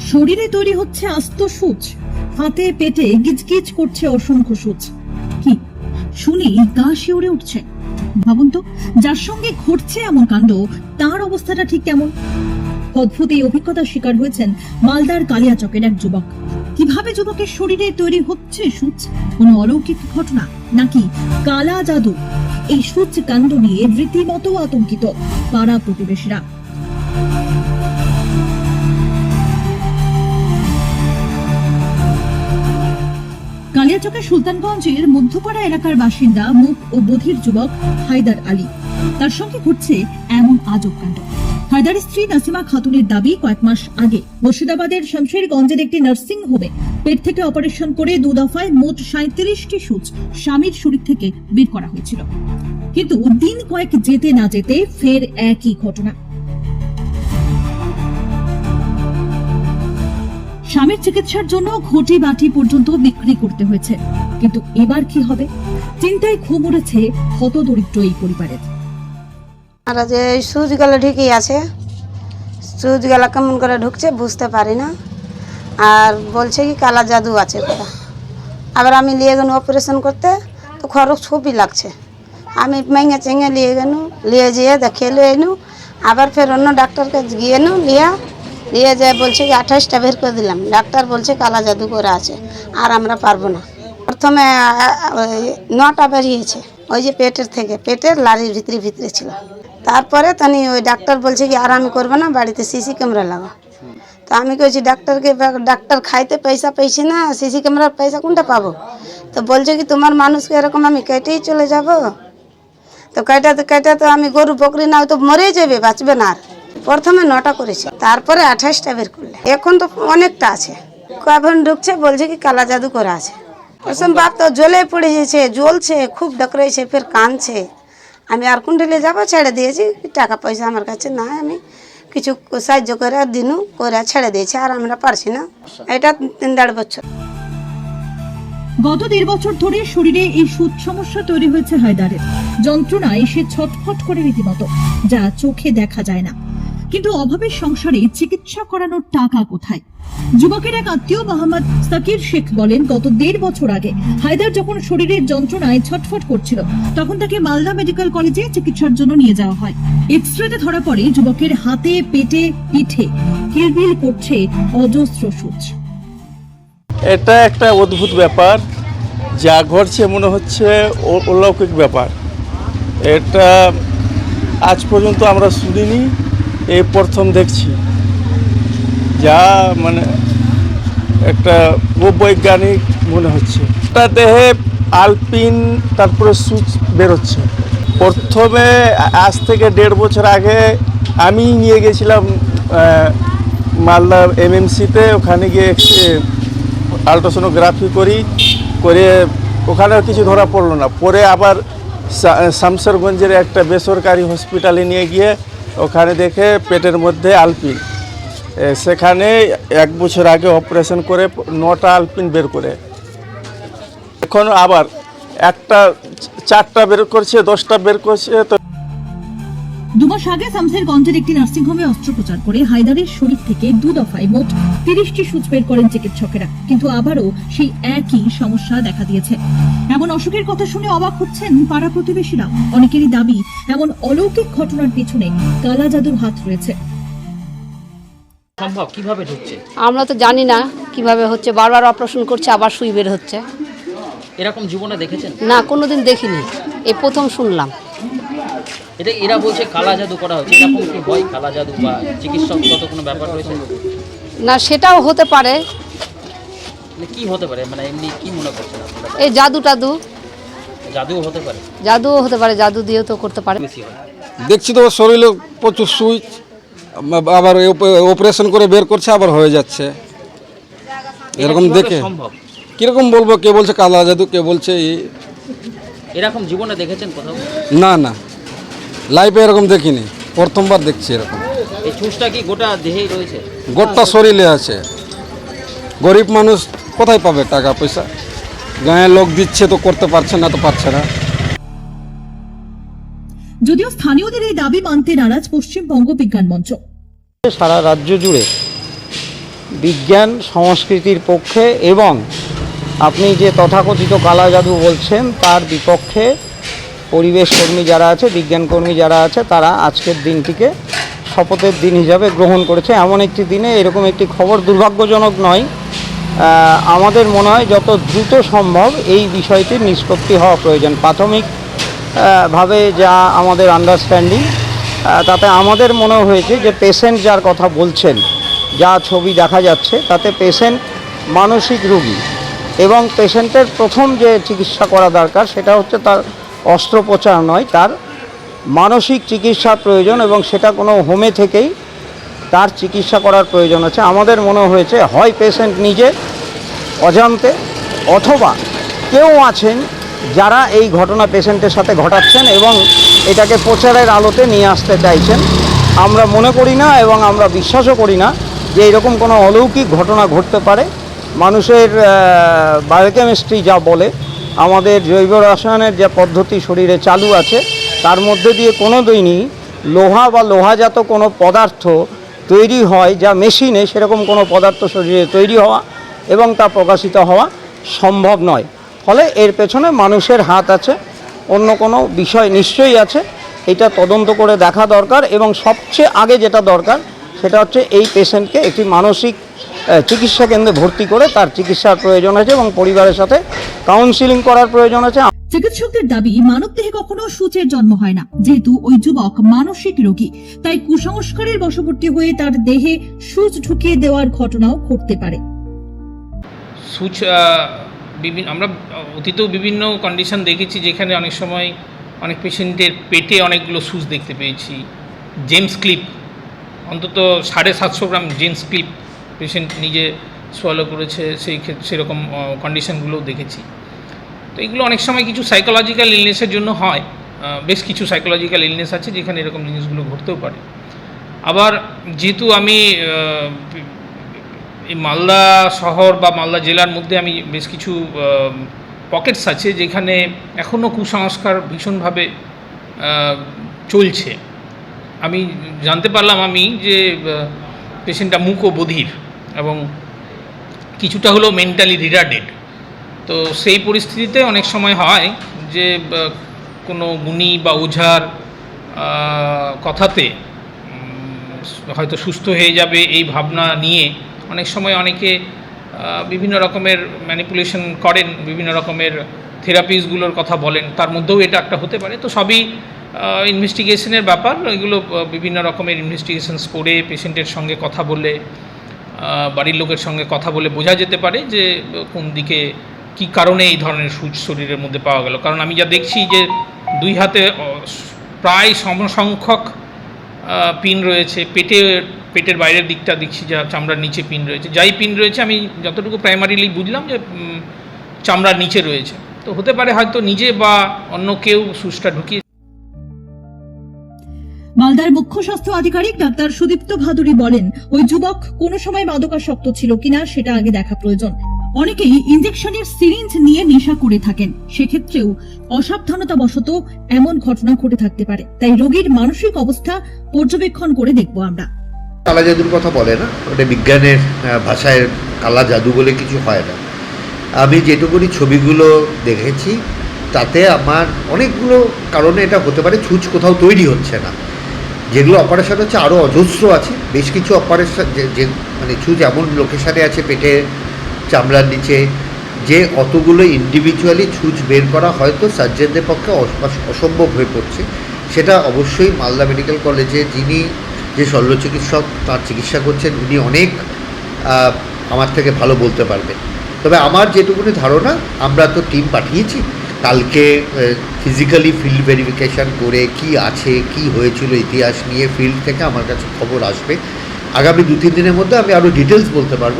শরীরে তৈরি হচ্ছে আস্ত সূচ। হাতে, পেটে গিজগিজ করছে অসংখ্য সূচ। কি? শুনি গা শিউরে উঠছে। ভাবুন তো, যার সঙ্গে ঘটছে এমন কাণ্ড, তার অবস্থাটা ঠিক কেমন? অদ্ভুত এই অভিজ্ঞতার শিকার হয়েছেন মালদার কালিয়াচকের এক যুবক। কীভাবে যুবকের শরীরে তৈরি হচ্ছে সূচ? কোনো অলৌকিক ঘটনা? নাকি কালা জাদু? এই সূচ কাণ্ড নিয়ে রীতিমতো আতঙ্কিত পাড়া প্রতিবেশীরা। কালিয়াচকের সুলতানগঞ্জের মধ্যপাড়া এলাকার বাসিন্দা মুখ ও বধির যুবক হায়দার আলী। তার সঙ্গে ঘটছে এমন আজব কাণ্ড। হায়দারের স্ত্রী নাসিমা খাতুনের দাবি কয়েক মাস আগে। মুর্শিদাবাদের শামশেরগঞ্জের একটি নার্সিং হোমে পেট থেকে অপারেশন করে দু দফায় মোট সাঁত্রিশটি সূচ স্বামীর শরীর থেকে বের করা হয়েছিল। কিন্তু দিন কয়েক যেতে না যেতে ফের একই ঘটনা। স্বামীর চিকিৎসার জন্য ঘটি বাটি পর্যন্ত বিক্রি করতে হয়েছে। কিন্তু এবার কি হবে? চিন্তায় ঘুম উড়েছে হতদরিদ্র এই পরিবারের। আর যে এই সুচগুলো ঠিকই আছে। সুচগুলো কেমন করে ঢুকছে বুঝতে পারি না। আর বলছে কি, কালা জাদু আছে কোথা আবার আমি নিয়ে গেল অপারেশন করতে, তো খরচ খুবই লাগছে। আমি মেঙে চেঙে নিয়ে গেল নিয়ে যেয়ে দেখিয়ে লিয়ে এনু, আবার ফের অন্য ডাক্তারকে গিয়ে নু লিয়া নিয়ে যায়, বলছে কি, আঠাশটা বের করে দিলাম। ডাক্তার বলছে কালা জাদু করে আছে, আর আমরা পারব না। প্রথমে নটা বেরিয়েছে, ওই যে পেটের থেকে, পেটের লারির ভিতরে ভিতরে ছিল। তারপরে তানি ওই ডাক্তার বলছে কি আর আমি করব না, বাড়িতে সিসি ক্যামেরা লাগা তো আমি কইছি, ডাক্তারকে ডাক্তার খাইতে পয়সা পেয়েছি না, সিসি ক্যামেরার পয়সা কোনটা পাবো? তো বলছে কি, তোমার মানুষকে এরকম আমি কেটেই চলে যাব? তো কেটাতে কেটাতে আমি গরু বকরি না তো মরেই যাবে, বাঁচবে না আর। প্রথমে নটা করেছে, তারপরে আঠাশটা বের করলে। এখন তো অনেকটা আছে। কখন ঢুকছে বলছে কি, কালা জাদু করা আছে। ওসব বাপ তো জ্বলে পড়ে গেছে, জ্বলছে, খুব ডকরেছে ফের কানছে আমি আর কুণ্ডলে যাব, ছেড়ে দিয়েছি, টাকা পয়সা আমার কাছে নাই, আমি কিছু সাহায্য করে দিনু করে ছেড়ে দিয়েছি, আর আমরা পারছি না। এটা তিন দেড় বছর। গত দেড় বছর ধরে শরীরে এই সুদ সমস্যা তৈরি হয়েছে হায়দারের। যন্ত্রণায় সে ছটফট করে রীতিমতো, যা চোখে দেখা যায় না। কিন্তু অভাবের সংসারে চিকিৎসা করানোর টাকা কোথায়? যুবকের এক আত্মীয় মোহাম্মদ সাকির শেখ বলেন, গত দেড় বছর আগে হায়দার যখন শরীরের যন্ত্রণায় ছটফট করছিল, তখন তাকে মালদা মেডিকেল কলেজে চিকিৎসার জন্য নিয়ে যাওয়া হয়। এক্স রেতে ধরা পড়ে যুবকের হাতে, পেটে, পিঠে কিলবিল করছে অজস্র সূচ। এটা একটা অদ্ভুত ব্যাপার, যা ঘটছে মনে হচ্ছে অলৌকিক ব্যাপার। এটা আজ পর্যন্ত আমরা শুনিনি। এই প্রথম দেখছি। যা মানে একটা বৈজ্ঞানিক মনে হচ্ছে। একটা দেহে আলপিন, তারপরে সুচ বেরোচ্ছে। প্রথমে আজ থেকে দেড় বছর আগে আমি নিয়ে গেছিলাম মালদা এমএমসিতে ওখানে গিয়ে আলট্রাসোনোগ্রাফি করি, করে ওখানে কিছু ধরা পড়ল না। পরে আবার শামসেরগঞ্জের একটা বেসরকারি হসপিটালে নিয়ে গিয়ে ওখানে দেখে পেটের মধ্যে আলপিন। সেখানে এক বছর আগে অপারেশন করে নটা আলপিন বের করে। এখন আবার একটা, চারটা বের করছে, দশটা বের করছে, তো দুমাস আগে শামসেরগঞ্জের একটি নার্সিংহোমে অস্ত্রোপচার করে হায়দারের শরীর থেকে দু দফায় মোট তিরিশটি সুচ বের করেন চিকিৎসকেরা। কিন্তু আবারও সেই একই সমস্যা দেখা দিয়েছে। এমন অসুখের কথা শুনে অবাক হচ্ছেন পাড়া প্রতিবেশীরা। অনেকেরই দাবি এমন অলৌকিক ঘটনার পিছনে কালা জাদুর হাত রয়েছে। সম্ভব? কীভাবে ঢুকছে? আমরা তো জানি না কীভাবে হচ্ছে। বারবার অপারেশন করছে আবার সুই বের হচ্ছে। এরকম জীবনে দেখেছেন? না কোনোদিন দেখিনি। এই প্রথম শুনলাম। এটা এরা বলছে কালা জাদু করা হচ্ছে। এরকম কি হয় কালা জাদু বা চিকিৎসকগত কোনো ব্যাপার রয়েছে? না সেটাও হতে পারে। মানে কি হতে পারে? মানে এমনি কি মনে করছেন আপনারা? এই জাদু টাদু। জাদুও হতে পারে। জাদুও হতে পারে জাদু দিয়েও তো করতে পারে। বেশি হয়। দেখছি তো ওর শরীরে প্রচুর সুইচ আবার অপারেশন করে বের করছে আবার হয়ে যাচ্ছে। এরকম কীভাবে দেখে। সম্ভব? কীরকম বলব কে বলছে কালা জাদু কে বলছে এই- এরকম জীবনে দেখেছেন কোথাও? না না। লাইফে এরকম দেখিনি। প্রথমবার দেখছি এরকম। এই চুষটা কি গোটা দেহেই রয়েছে? গোটা শরীরে আছে। গরিব মানুষ কোথায় পাবে টাকা পয়সা? গায়ে লোক দিচ্ছে তো করতে পারছে না তো পারছে না। যদিও স্থানীয়দের এই দাবি মানতে নারাজ পশ্চিমবঙ্গ বিজ্ঞান মঞ্চ। সারা রাজ্য জুড়ে বিজ্ঞান সংস্কৃতির পক্ষে এবং আপনি যে তথাকথিত কালা জাদু বলছেন তার বিপক্ষে পরিবেশ কর্মী যারা আছে, বিজ্ঞান কর্মী যারা আছে, তারা আজকের দিনটিকে শপথের দিন হিসাবে গ্রহণ করেছে। এমন একটি দিনে এরকম একটি খবর দুর্ভাগ্যজনক নয়। আমাদের মনে হয় যত দ্রুত সম্ভব এই বিষয়টি নিষ্পত্তি হওয়া প্রয়োজন। প্রাথমিক ভাবে যা আমাদের আন্ডারস্ট্যান্ডিং তাতে আমাদের মনে হয়েছে যে পেশেন্ট যার কথা বলছেন, যা ছবি দেখা যাচ্ছে, তাতে পেশেন্ট মানসিক রোগী এবং পেশেন্টের প্রথম যে চিকিৎসা করা দরকার, সেটা হচ্ছে তার অস্ত্রোপচার নয়, তার মানসিক চিকিৎসা প্রয়োজন এবং সেটা কোনো হোমে থেকেই তার চিকিৎসা করার প্রয়োজন আছে। আমাদের মনে হয়েছে, হয় পেশেন্ট নিজে অজান্তে অথবা কেউ আছেন যারা এই ঘটনা পেশেন্টের সাথে ঘটাচ্ছেন এবং এটাকে প্রচারের আলোতে নিয়ে আসতে চাইছেন। আমরা মনে করি না এবং আমরা বিশ্বাসও করি না যে এরকম কোনো অলৌকিক ঘটনা ঘটতে পারে। মানুষের বায়োকেমিস্ট্রি যা বলে আমাদের জৈব রসায়নের যে পদ্ধতি শরীরে চালু আছে, তার মধ্যে দিয়ে কোনো দিনই লোহা বা লোহাজাত কোনো পদার্থ তৈরি হয় যা মেশিনে সেরকম কোনো পদার্থ শরীরে তৈরি হওয়া এবং তা প্রকাশিত হওয়া সম্ভব নয়। ফলে এর পেছনে মানুষের হাত আছে, অন্য কোনো বিষয় নিশ্চয়ই আছে, এটা তদন্ত করে দেখা দরকার এবং সবচেয়ে আগে যেটা দরকার সেটা হচ্ছে এই পেশেন্টকে একটি মানসিক চিকিৎসা কেন্দ্রে ভর্তি করে তার চিকিৎসার প্রয়োজন আছে এবং পরিবারের সাথে কাউন্সিলিং করার প্রয়োজন আছে। চিকিৎসকদের দাবি মানব দেহে কখনো সূচের জন্ম হয় না। যেহেতু ওই যুবক মানসিক রোগী তাই কুসংস্কারের বশবর্তী হয়ে তার দেহে সূচ ঢুকিয়ে দেওয়ার ঘটনাও ঘটতে পারে। সুচ বিভিন্ন আমরা অতীতেও বিভিন্ন কন্ডিশন দেখেছি যেখানে অনেক সময় অনেক পেশেন্টের পেটে অনেকগুলো সুচ দেখতে পেয়েছি। জেমস ক্লিপ অন্তত সাড়ে সাতশো গ্রাম জেমস ক্লিপ পেশেন্ট নিজে সোয়ালো করেছে, সেই ক্ষেত্রে সেরকম কন্ডিশনগুলোও দেখেছি। তো এগুলো অনেক সময় কিছু সাইকোলজিক্যাল ইলনেসের জন্য হয়। বেশ কিছু সাইকোলজিক্যাল ইলনেস আছে যেখানে এরকম জিনিসগুলো ঘটতেও পারে। আবার যেহেতু আমি এই মালদা শহর বা মালদা জেলার মধ্যে আমি বেশ কিছু পকেটস আছে যেখানে এখনও কুসংস্কার ভীষণভাবে চলছে। আমি জানতে পারলাম আমি যে পেশেন্টটা মুখ ও বধির। এবং কিছুটা হলো মেন্টালি রিটার্ডেড তো সেই পরিস্থিতিতে অনেক সময় হয় যে কোনো গুণী বা ওঝার কথাতে হয়তো সুস্থ হয়ে যাবে এই ভাবনা নিয়ে অনেক সময় অনেকে বিভিন্ন রকমের ম্যানিপুলেশন করেন, বিভিন্ন রকমের থেরাপিসগুলোর কথা বলেন। তার মধ্যেও এটা একটা হতে পারে। তো সবই ইনভেস্টিগেশনের ব্যাপার। এগুলো বিভিন্ন রকমের ইনভেস্টিগেশনস করে পেশেন্টের সঙ্গে কথা বলে বাড়ির লোকের সঙ্গে কথা বলে বোঝা যেতে পারে যে কোন দিকে কি কারণে এই ধরনের সূচ শরীরের মধ্যে পাওয়া গেল। কারণ আমি যা দেখছি যে, দুই হাতে প্রায় সমসংখ্যক পিন রয়েছে। পেটে, পেটের বাইরের দিকটা দেখছি যা চামড়ার নিচে পিন রয়েছে। যাই পিন রয়েছে, আমি যতটুকু প্রাইমারিলি বুঝলাম যে চামড়ার নিচে রয়েছে। তো হতে পারে হয়তো নিজে বা অন্য কেউ সুচটা ঢুকিয়ে মালদার মুখ্য স্বাস্থ্য আধিকারিক ডাক্তার সুদীপ্ত ভাদুরী বলেন, ওই যুবক কোন সময় মাদকাসক্ত ছিল কিনা সেটা আগে দেখা প্রয়োজন। অনেকেই ইঞ্জেকশনের সিরিঞ্জ নিয়ে নেশা করে থাকেন। সেক্ষেত্রেও অসাবধানতা বশত এমন ঘটনা ঘটে থাকতে পারে। তাই রোগীর মানসিক অবস্থা পর্যবেক্ষণ করে দেখব আমরা। কালা জাদুর কথা বলে না, ওটা বিজ্ঞানের ভাষায় কালা জাদু বলে কিছু হয় না। আমি যেটুকুনি ছবিগুলো দেখেছি, তাতে আমার অনেকগুলো কারণে এটা হতে পারে, ছুঁচ কোথাও তৈরি হচ্ছে না। যেগুলো অপারেশন হচ্ছে আরও অজস্র আছে। বেশ কিছু অপারেশন যে মানে ছুঁচ এমন লোকেশানে আছে পেটে, চামড়ার নিচে, যে অতগুলো ইন্ডিভিজুয়ালি ছুঁচ বের করা হয়তো সার্জেনদের পক্ষে অসম্ভব হয়ে পড়ছে। সেটা অবশ্যই মালদা মেডিকেল কলেজে যিনি যে শল্য চিকিৎসক তার চিকিৎসা করছেন, উনি অনেক আমার থেকে ভালো বলতে পারবেন। তবে আমার যেটুকুনি ধারণা, আমরা তো টিম পাঠিয়েছি। কালকে ফিজিক্যালি ফিল্ড ভেরিফিকেশান করে কি আছে, কি হয়েছিল ইতিহাস নিয়ে ফিল্ড থেকে আমার কাছে খবর আসবে। আগামী দু, তিন দিনের মধ্যে আমি আরও ডিটেলস বলতে পারব।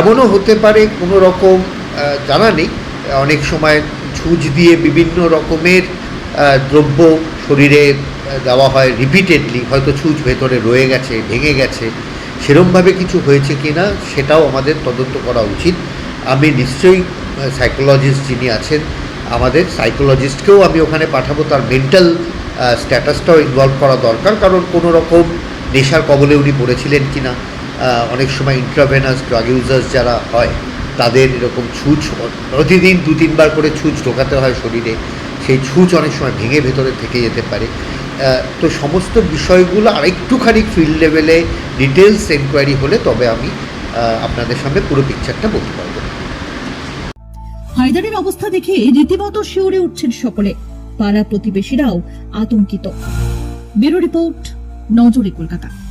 এমনও হতে পারে কোনো রকম জানা নেই। অনেক সময় ছুঁচ দিয়ে বিভিন্ন রকমের দ্রব্য শরীরে দেওয়া হয় রিপিটেডলি হয়তো ছুঁচ ভেতরে রয়ে গেছে, ভেঙে গেছে। সেরমভাবে কিছু হয়েছে কি না সেটাও আমাদের তদন্ত করা উচিত। আমি নিশ্চয়ই সাইকোলজিস্ট যিনি আছেন আমাদের সাইকোলজিস্টকেও আমি ওখানে পাঠাবো, তার মেন্টাল স্ট্যাটাসটাও ইনভলভ করা দরকার। কারণ কোনো রকম নেশার কবলে উনি পড়েছিলেন কি না অনেক সময় ইন্ট্রাভেনাস ড্রাগ ইউজার্স যারা হয়, তাদের এরকম ছুঁচ, প্রতিদিন দু, তিনবার করে ছুঁচ ঢোকাতে হয় শরীরে। সেই ছুঁচ অনেক সময় ভেঙে ভেতরে থেকে যেতে পারে। তো সমস্ত বিষয়গুলো আরেকটুখানি ফিল্ড লেভেলে ডিটেলস এনকোয়ারি হলে তবে আমি আপনাদের সামনে পুরো পিকচারটা বলতে পারব। হায়দারের অবস্থা দেখে রীতিমতো শিউরে উঠছেন সকলে। পাড়া প্রতিবেশীরাও আতঙ্কিত। ব্যুরো রিপোর্ট নজরে কলকাতা।